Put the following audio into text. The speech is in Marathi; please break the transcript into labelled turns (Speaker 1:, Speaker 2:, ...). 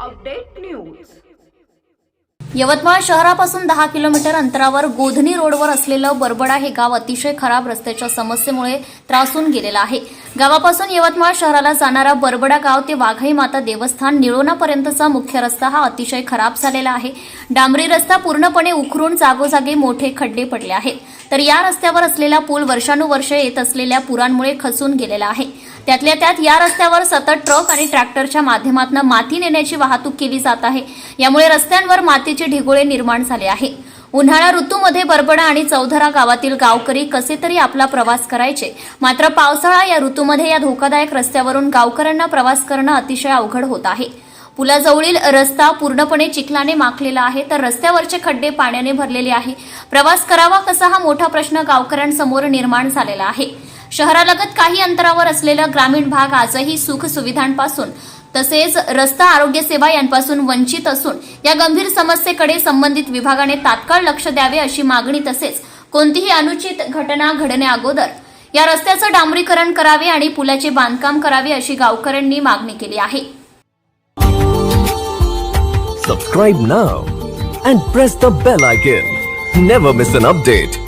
Speaker 1: Update news.
Speaker 2: यवतमाळ शहरापासून दहा किलोमीटर अंतरावर गोधनी रोडवर असलेलं बरबडा हे गाव अतिशय खराब रस्त्याच्या समस्येमुळे त्रासून गेलेलं आहे. गावापासून यवतमाळ शहराला जाणारा बरबडा गाव ते वाघाई माता देवस्थान निळोनापर्यंतचा मुख्य रस्ता हा अतिशय खराब झालेला आहे. डांबरी रस्ता पूर्णपणे उखरून जागोजागी मोठे खड्डे पडले आहेत. तर या रस्त्यावर असलेला पूल वर्षानुवर्षे येत असलेल्या पुरांमुळे खचून गेलेला आहे. त्यातल्या त्यात या रस्त्यावर सतत ट्रक आणि ट्रॅक्टरच्या माध्यमातून माती नेण्याची वाहतूक केली जात आहे. यामुळे रस्त्यांवर मातीचे ढिगोळे निर्माण झाले आहे. उन्हाळा ऋतूमध्ये बरबडा आणि चौधरा गावातील गावकरी कसे तरी आपला प्रवास करायचे? मात्र पावसाळा या ऋतूमध्ये या धोकादायक रस्त्यावरून गावकऱ्यांना प्रवास करणं अतिशय अवघड होत आहे. पुलाजवळील रस्ता पूर्णपणे चिखलाने माखलेला आहे तर रस्त्यावरचे खड्डे पाण्याने भरलेले आहे. प्रवास करावा कसा हा मोठा प्रश्न गावकऱ्यांसमोर निर्माण झालेला आहे. शहरालगत काही अंतरावर असलेला ग्रामीण भाग आजही सुख सुविधांपासून तसेच रस्ता आरोग्य सेवा यांपासून वंचित असून या गंभीर समस्येकडे संबंधित विभागाने तात्काळ लक्ष द्यावे अशी मागणी तसेच कोणतीही अनुचित घटना घडण्याअगोदर या रस्त्याचं डांबरीकरण करावे आणि पुलाचे बांधकाम करावे अशी गावकऱ्यांनी मागणी केली आहे.
Speaker 3: Subscribe now and press the bell icon never miss an update